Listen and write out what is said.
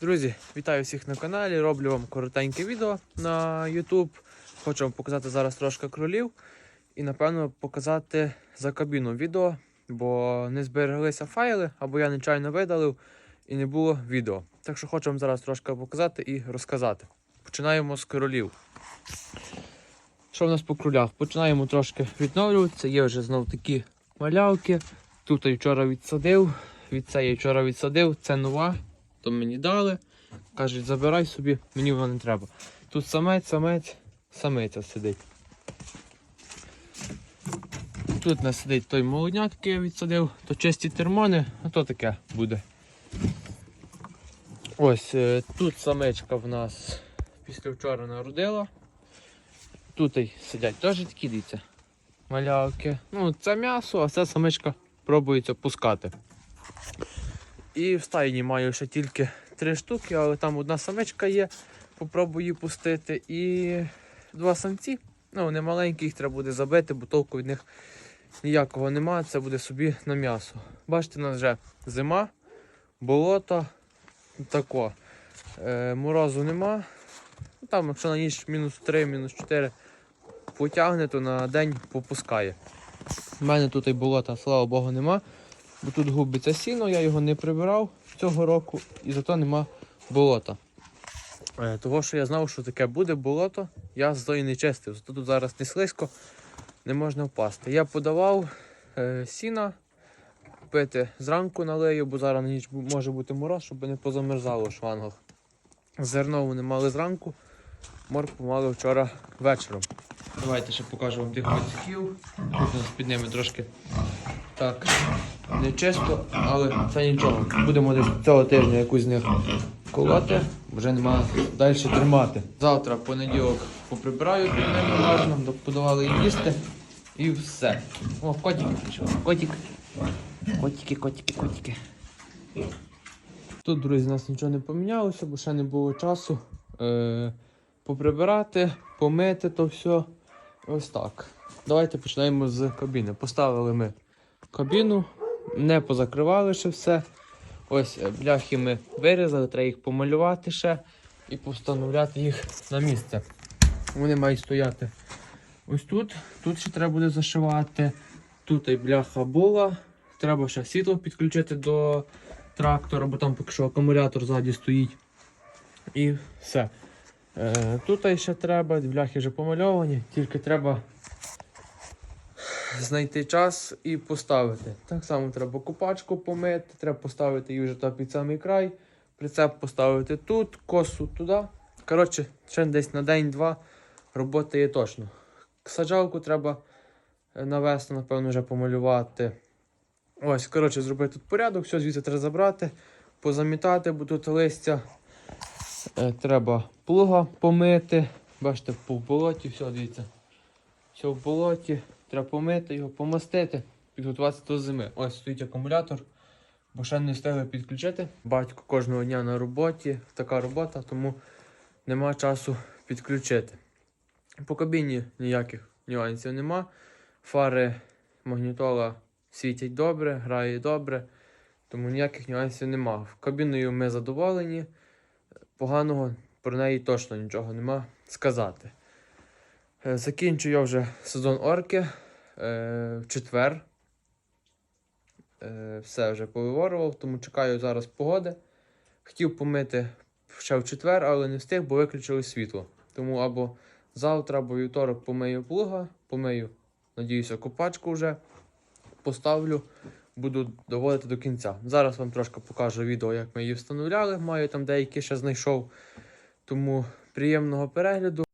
Друзі, вітаю всіх на каналі. Роблю вам коротеньке відео на YouTube. Хочу вам показати зараз трошки кролів і, напевно, показати за кабіну відео, бо не збереглися файли, або я нечайно видалив і не було відео. Так що хочу вам зараз трошки показати і розказати. Починаємо з кролів. Що в нас по кролях? Починаємо трошки відновлюватися. Є вже знов такі малявки. Тут я вчора відсадив, від цієї вчора відсадив, це нова то мені дали. Кажуть, забирай собі, мені воно не треба. Тут самець, самець, самиця сидить. Тут нас сидить той молодняк, який я відсадив, то чисті термони, а то таке буде. Ось е, тут самичка в нас після вчора народила. Тут сидять теж такі дивіться. Малявки. Ну, це м'ясо, а це самичка пробується пускати. І в стайні маю ще тільки три штуки, але там одна самичка є, попробую пустити. І два самці. Ну, вони маленькі, їх треба буде забити, бо толку від них ніякого немає. Це буде собі на м'ясо. Бачите, у нас вже зима, болото. Тако. Е, морозу нема. Ну, Там, якщо на ніч мінус 3, мінус 4 потягне, то на день попускає. У мене тут і болота, слава Богу, нема. Бо тут губиться сіно, я його не прибирав цього року і зато нема болота. Е, Того, що я знав, що таке буде болото, я зато не чистив. Зато тут зараз не слизько, не можна впасти. Я подавав е, сіна пити зранку налию, бо зараз на ніч може бути мороз, щоб не позамерзало в шлангах. Зерно вони мали зранку, моркву мали вчора вечором. Давайте ще покажу вам тих нас під ними трошки так не чисто, але це нічого. Будемо десь цього тижня якусь з них колоти, вже нема далі тримати. Завтра, понеділок, поприбираю під ними уважно, подавали їсти і все. О, котик пішов. Котик. Котики, котики, котики. Тут, друзі, у нас нічого не помінялося, бо ще не було часу е- поприбирати, помити то все. Ось так. Давайте починаємо з кабіни. Поставили ми кабіну, не позакривали ще все. Ось е, бляхи ми вирізали, треба їх помалювати ще і постановляти їх на місце. Вони мають стояти ось тут. Тут ще треба буде зашивати. Тут і бляха була. Треба ще світло підключити до трактора, бо там поки що акумулятор ззаді стоїть. І все. Е, тут ще треба, бляхи вже помальовані, тільки треба знайти час і поставити. Так само треба купачку помити, треба поставити її вже там під самий край, прицеп поставити тут, косу туди. Коротше, ще десь на день-два роботи є точно. Саджалку треба е, навести, напевно, вже помалювати. Ось, коротше, зробити тут порядок, все звідси треба забрати, позамітати, бо тут листя. Е, треба плуга помити. Бачите, по болоті, все, дивіться. Все в болоті. Треба помити його, помастити, підготуватися до зими. Ось стоїть акумулятор, бо ще не встигли підключити. Батько кожного дня на роботі, така робота, тому нема часу підключити. По кабіні ніяких нюансів нема. Фари магнітола світять добре, грає добре, тому ніяких нюансів нема. Кабіною ми задоволені. Поганого про неї точно нічого нема сказати. Е, Закінчу я вже сезон орки е, в четвер. Е, все вже повиворував, тому чекаю зараз погоди. Хотів помити ще в четвер, але не встиг, бо виключили світло. Тому або завтра, або вівторок помию плуга, помию, надіюся, копачку вже поставлю, буду доводити до кінця. Зараз вам трошки покажу відео, як ми її встановляли. Маю там деякі ще знайшов. Тому приємного перегляду.